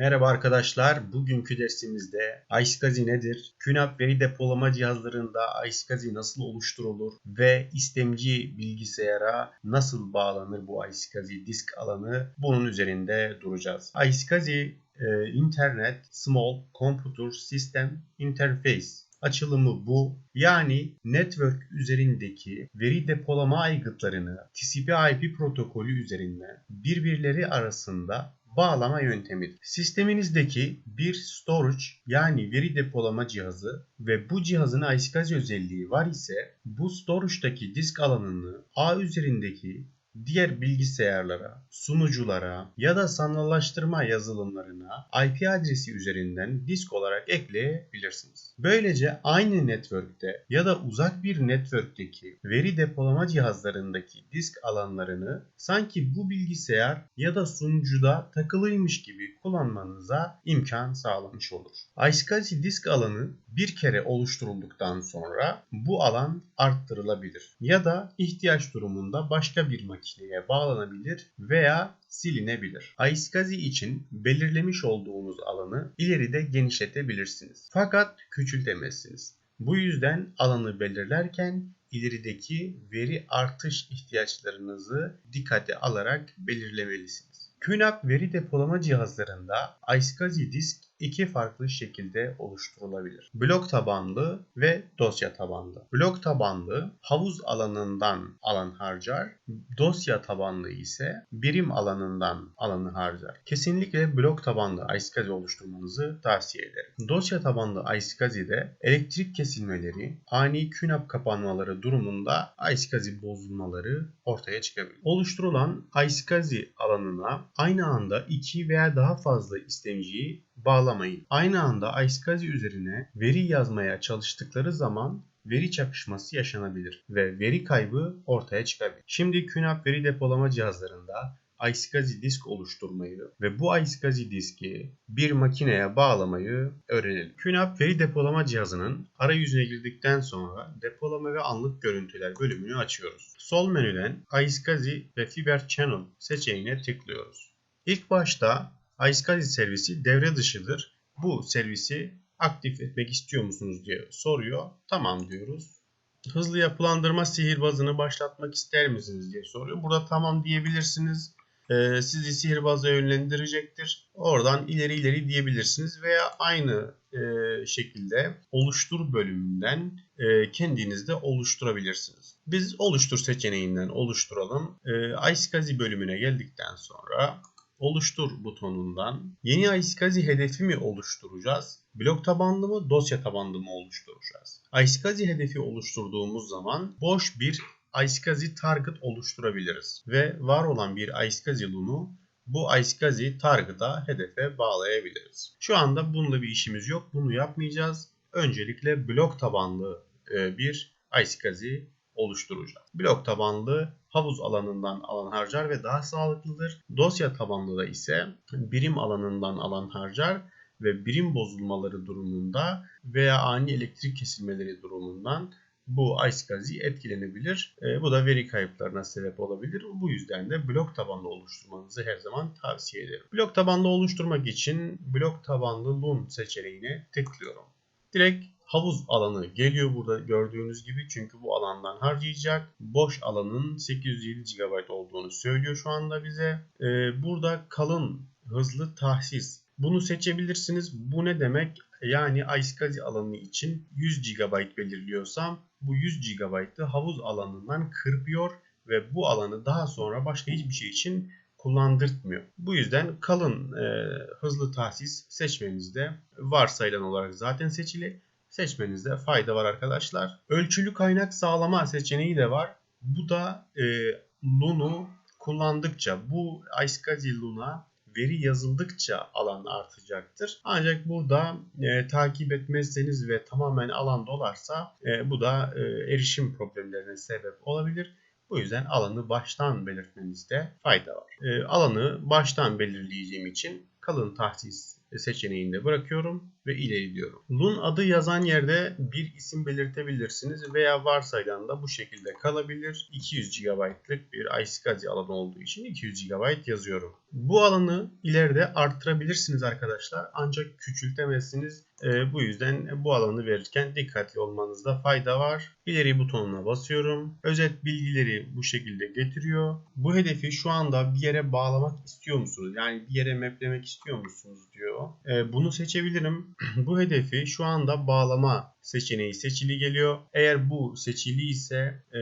Merhaba arkadaşlar. Bugünkü dersimizde iSCSI nedir? QNAP veri depolama cihazlarında iSCSI nasıl oluşturulur ve istemci bilgisayara nasıl bağlanır bu iSCSI disk alanı bunun üzerinde duracağız. iSCSI e, Internet Small Computer System Interface açılımı bu. Yani network üzerindeki veri depolama aygıtlarını TCP/IP protokolü üzerinden birbirleri arasında bağlama yöntemidir. Sisteminizdeki bir storage yani veri depolama cihazı ve bu cihazın iSCSI özelliği var ise bu storage'daki disk alanını ağ üzerindeki diğer bilgisayarlara, sunuculara ya da sanallaştırma yazılımlarına IP adresi üzerinden disk olarak ekleyebilirsiniz. Böylece aynı network'te ya da uzak bir network'teki veri depolama cihazlarındaki disk alanlarını sanki bu bilgisayar ya da sunucuda takılıymış gibi kullanmanıza imkan sağlamış olur. iSCSI disk alanı bir kere oluşturulduktan sonra bu alan arttırılabilir ya da ihtiyaç durumunda başka bir makineye bağlanabilir veya silinebilir. iSCSI için belirlemiş olduğunuz alanı ileride genişletebilirsiniz. Fakat küçültemezsiniz. Bu yüzden alanı belirlerken ilerideki veri artış ihtiyaçlarınızı dikkate alarak belirlemelisiniz. QNAP veri depolama cihazlarında iSCSI disk iki farklı şekilde oluşturulabilir. Blok tabanlı ve dosya tabanlı. Blok tabanlı havuz alanından alan harcar, dosya tabanlı ise birim alanından alanı harcar. Kesinlikle blok tabanlı iSCSI oluşturmanızı tavsiye ederim. Dosya tabanlı iSCSI'de elektrik kesilmeleri, ani QNAP kapanmaları durumunda iSCSI bozulmaları ortaya çıkabilir. Oluşturulan iSCSI alanına aynı anda iki veya daha fazla istemciyi bağlamayın. Aynı anda iSCSI üzerine veri yazmaya çalıştıkları zaman veri çakışması yaşanabilir ve veri kaybı ortaya çıkabilir. Şimdi QNAP veri depolama cihazlarında iSCSI disk oluşturmayı ve bu iSCSI diski bir makineye bağlamayı öğrenelim. QNAP veri depolama cihazının arayüzüne girdikten sonra depolama ve anlık görüntüler bölümünü açıyoruz. Sol menüden iSCSI ve Fiber Channel seçeneğine tıklıyoruz. İlk başta iSCSI servisi devre dışıdır. Bu servisi aktif etmek istiyor musunuz diye soruyor. Tamam diyoruz. Hızlı yapılandırma sihirbazını başlatmak ister misiniz diye soruyor. Burada tamam diyebilirsiniz. Ee, sizi sihirbaza yönlendirecektir. Oradan ileri ileri diyebilirsiniz veya aynı e, şekilde oluştur bölümünden e, kendiniz de oluşturabilirsiniz. Biz oluştur seçeneğinden oluşturalım. E, iSCSI bölümüne geldikten sonra oluştur butonundan yeni iSCSI hedefi mi oluşturacağız? Blok tabanlı mı, dosya tabanlı mı oluşturacağız? iSCSI hedefi oluşturduğumuz zaman boş bir iSCSI target oluşturabiliriz ve var olan bir iSCSI loop'u bu iSCSI target'a hedefe bağlayabiliriz. Şu anda bununla bir işimiz yok. Bunu yapmayacağız. Öncelikle blok tabanlı e, bir iSCSI oluşturacağız. Blok tabanlı havuz alanından alan harcar ve daha sağlıklıdır. Dosya tabanlı da ise birim alanından alan harcar ve birim bozulmaları durumunda veya ani elektrik kesilmeleri durumundan bu iSCSI etkilenebilir. E, bu da veri kayıplarına sebep olabilir. Bu yüzden de blok tabanlı oluşturmanızı her zaman tavsiye ederim. Blok tabanlı oluşturmak için blok tabanlı LUN seçeneğine tıklıyorum. Direkt havuz alanı geliyor burada gördüğünüz gibi çünkü bu alandan harcayacak. Boş alanın 807 GB olduğunu söylüyor şu anda bize. Ee, burada kalın hızlı tahsis. Bunu seçebilirsiniz. Bu ne demek? Yani iSCSI alanı için 100 GB belirliyorsam bu 100 GB'ı havuz alanından kırpıyor ve bu alanı daha sonra başka hiçbir şey için kullandırtmıyor. Bu yüzden kalın e, hızlı tahsis seçmenizde varsayılan olarak zaten seçili. Seçmenizde fayda var arkadaşlar. Ölçülü kaynak sağlama seçeneği de var. Bu da e, LUN'u kullandıkça bu iSCSI LUN'a veri yazıldıkça alan artacaktır. Ancak burada e, takip etmezseniz ve tamamen alan dolarsa e, bu da e, erişim problemlerine sebep olabilir. Bu yüzden alanı baştan belirtmenizde fayda var. E, alanı baştan belirleyeceğim için kalın tahsis seçeneğinde bırakıyorum ve ileri diyorum. LUN adı yazan yerde bir isim belirtebilirsiniz veya varsayılan da bu şekilde kalabilir. 200 GB'lık bir iSCSI alanı olduğu için 200 GB yazıyorum. Bu alanı ileride arttırabilirsiniz arkadaşlar ancak küçültemezsiniz. E, bu yüzden bu alanı verirken dikkatli olmanızda fayda var. İleri butonuna basıyorum. Özet bilgileri bu şekilde getiriyor. Bu hedefi şu anda bir yere bağlamak istiyor musunuz? Yani bir yere maplemek istiyor musunuz diyor. E, bunu seçebilirim. bu hedefi şu anda bağlama seçeneği seçili geliyor. Eğer bu seçili ise e,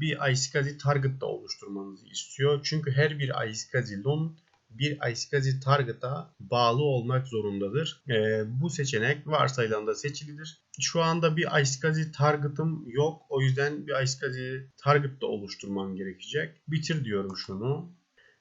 bir iSCSI target da oluşturmanızı istiyor. Çünkü her bir iSCSI loan bir iSCSI target'a bağlı olmak zorundadır. E, bu seçenek varsayılan da seçilidir. Şu anda bir iSCSI target'ım yok. O yüzden bir iSCSI target da oluşturmam gerekecek. Bitir diyorum şunu.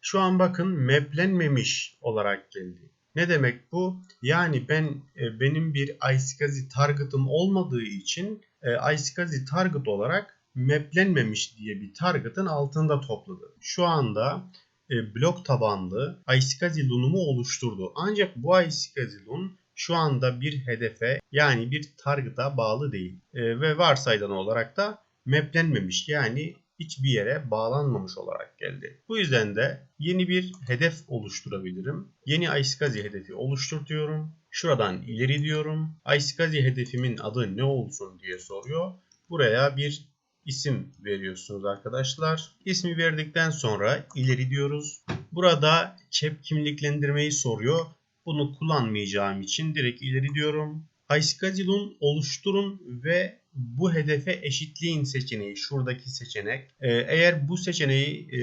Şu an bakın maplenmemiş olarak geldi. Ne demek bu? Yani ben e, benim bir iSCSI target'ım olmadığı için e, iSCSI target olarak maplenmemiş diye bir target'ın altında topladı. Şu anda e, blok tabanlı iSCSI LUN'umu oluşturdu. Ancak bu iSCSI LUN şu anda bir hedefe yani bir target'a bağlı değil. Ve varsayılan olarak da maplenmemiş yani hiçbir yere bağlanmamış olarak geldi. Bu yüzden de yeni bir hedef oluşturabilirim. Yeni iSCSI hedefi oluştur diyorum. Şuradan ileri diyorum. iSCSI hedefimin adı ne olsun diye soruyor. Buraya bir isim veriyorsunuz arkadaşlar. İsmi verdikten sonra ileri diyoruz. Burada cep kimliklendirmeyi soruyor. Bunu kullanmayacağım için direkt ileri diyorum. iSchedule oluşturun ve bu hedefe eşitliğin seçeneği şuradaki seçenek. Ee, eğer bu seçeneği e,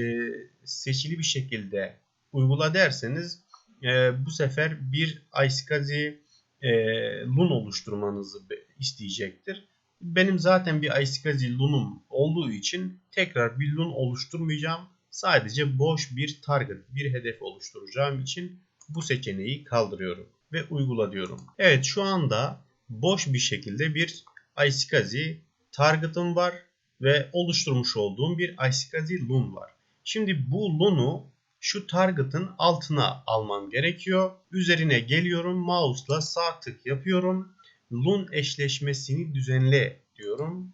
seçili bir şekilde uygula derseniz e, bu sefer bir iSCSI e, LUN oluşturmanızı isteyecektir. Benim zaten bir iSCSI LUN'um olduğu için tekrar bir LUN oluşturmayacağım. Sadece boş bir target, bir hedef oluşturacağım için bu seçeneği kaldırıyorum ve uygula diyorum. Evet şu anda boş bir şekilde bir iSCSI target'ım var ve oluşturmuş olduğum bir iSCSI LUN var. Şimdi bu LUN'u şu target'ın altına almam gerekiyor. Üzerine geliyorum mouse'la sağ tık yapıyorum. LUN eşleşmesini düzenle diyorum.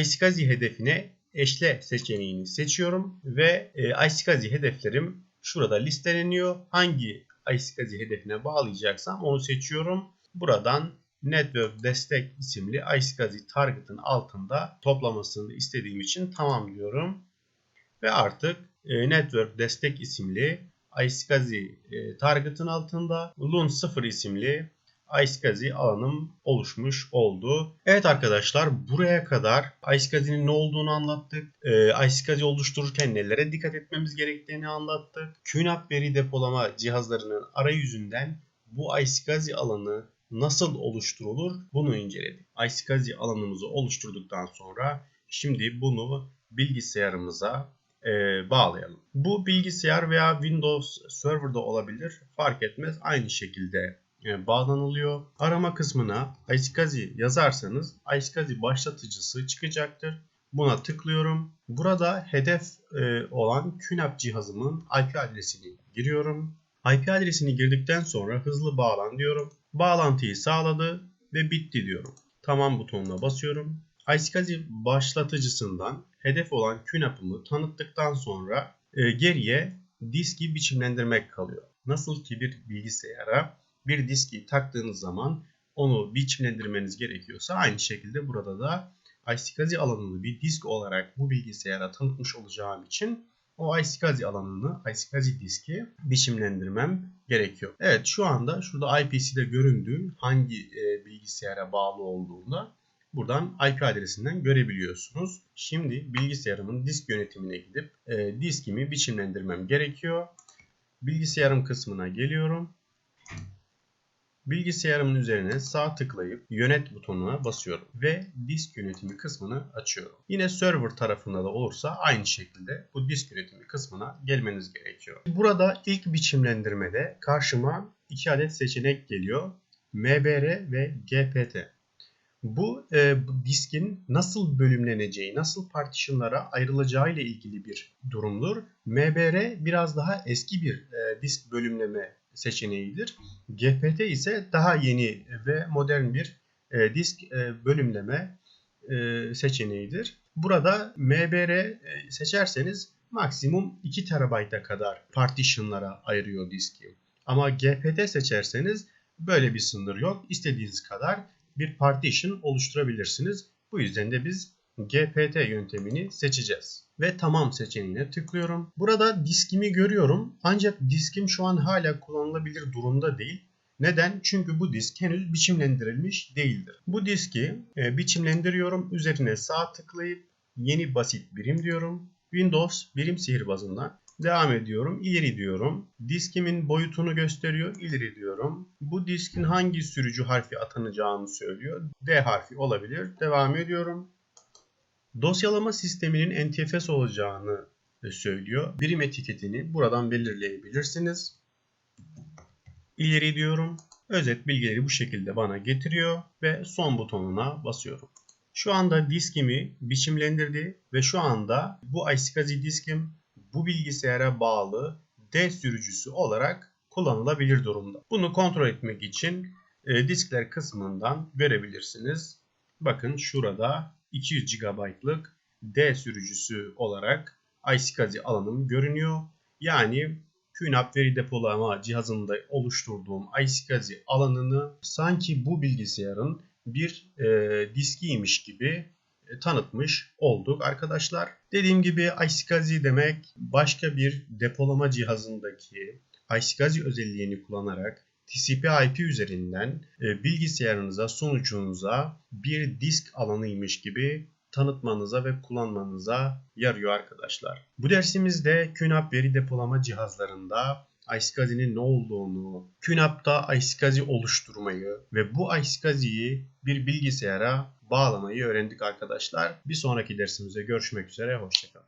iSCSI hedefine eşle seçeneğini seçiyorum ve e, iSCSI hedeflerim şurada listeleniyor. Hangi iSCSI hedefine bağlayacaksam onu seçiyorum. Buradan Network Destek isimli iSCSI Target'ın altında toplamasını istediğim için tamam diyorum. Ve artık e, Network Destek isimli iSCSI e, Target'ın altında LUN 0 isimli iSCSI alanım oluşmuş oldu. Evet arkadaşlar buraya kadar iSCSI'nin ne olduğunu anlattık. E, iSCSI oluştururken nelere dikkat etmemiz gerektiğini anlattık. QNAP veri depolama cihazlarının arayüzünden bu iSCSI alanı nasıl oluşturulur bunu inceledik. iSCSI alanımızı oluşturduktan sonra şimdi bunu bilgisayarımıza e, bağlayalım. Bu bilgisayar veya Windows Server'da olabilir fark etmez aynı şekilde e, bağlanılıyor. Arama kısmına iSCSI yazarsanız iSCSI başlatıcısı çıkacaktır. Buna tıklıyorum. Burada hedef e, olan QNAP cihazımın IP adresini giriyorum. IP adresini girdikten sonra hızlı bağlan diyorum. Bağlantıyı sağladı ve bitti diyorum. Tamam butonuna basıyorum. iSCSI başlatıcısından hedef olan QNAP'ımı tanıttıktan sonra e, geriye diski biçimlendirmek kalıyor. Nasıl ki bir bilgisayara bir diski taktığınız zaman onu biçimlendirmeniz gerekiyorsa aynı şekilde burada da iSCSI alanını bir disk olarak bu bilgisayara tanıtmış olacağım için o iSCSI alanını, iSCSI diski biçimlendirmem gerekiyor. Evet şu anda şurada IP'si de göründüğü hangi e, bilgisayara bağlı olduğunda buradan IP adresinden görebiliyorsunuz. Şimdi bilgisayarımın disk yönetimine gidip e, diskimi biçimlendirmem gerekiyor. Bilgisayarım kısmına geliyorum. Bilgisayarımın üzerine sağ tıklayıp yönet butonuna basıyorum ve disk yönetimi kısmını açıyorum. Yine server tarafında da olursa aynı şekilde bu disk yönetimi kısmına gelmeniz gerekiyor. Burada ilk biçimlendirmede karşıma iki adet seçenek geliyor. MBR ve GPT. Bu, e, diskin nasıl bölümleneceği, nasıl partitionlara ayrılacağı ile ilgili bir durumdur. MBR biraz daha eski bir e, disk bölümleme seçeneğidir. GPT ise daha yeni ve modern bir e, disk e, bölümleme e, seçeneğidir. Burada MBR e, seçerseniz maksimum 2 TB'a kadar partitionlara ayırıyor diski. Ama GPT seçerseniz böyle bir sınır yok. İstediğiniz kadar bir partition oluşturabilirsiniz. Bu yüzden de biz GPT yöntemini seçeceğiz. Ve tamam seçeneğine tıklıyorum. Burada diskimi görüyorum. Ancak diskim şu an hala kullanılabilir durumda değil. Neden? Çünkü bu disk henüz biçimlendirilmiş değildir. Bu diski e, biçimlendiriyorum. Üzerine sağ tıklayıp yeni basit birim diyorum. Windows birim sihirbazından devam ediyorum. İleri diyorum. Diskimin boyutunu gösteriyor. İleri diyorum. Bu diskin hangi sürücü harfi atanacağını söylüyor. D harfi olabilir. Devam ediyorum. Dosyalama sisteminin NTFS olacağını söylüyor. Birim etiketini buradan belirleyebilirsiniz. İleri diyorum. Özet bilgileri bu şekilde bana getiriyor ve son butonuna basıyorum. Şu anda diskimi biçimlendirdi ve şu anda bu iSCSI diskim bu bilgisayara bağlı D sürücüsü olarak kullanılabilir durumda. Bunu kontrol etmek için e, diskler kısmından görebilirsiniz. Bakın şurada 200 GB'lık D sürücüsü olarak iSCSI alanım görünüyor. Yani QNAP veri depolama cihazında oluşturduğum iSCSI alanını sanki bu bilgisayarın bir e, diskiymiş gibi e, tanıtmış olduk arkadaşlar. Dediğim gibi iSCSI demek başka bir depolama cihazındaki iSCSI özelliğini kullanarak TCP/IP üzerinden e, bilgisayarınıza, sunucunuza bir disk alanıymış gibi tanıtmanıza ve kullanmanıza yarıyor arkadaşlar. Bu dersimizde QNAP veri depolama cihazlarında iSCSI'nin ne olduğunu, QNAP'ta iSCSI oluşturmayı ve bu iSCSI'yi bir bilgisayara bağlamayı öğrendik arkadaşlar. Bir sonraki dersimizde görüşmek üzere, hoşçakalın.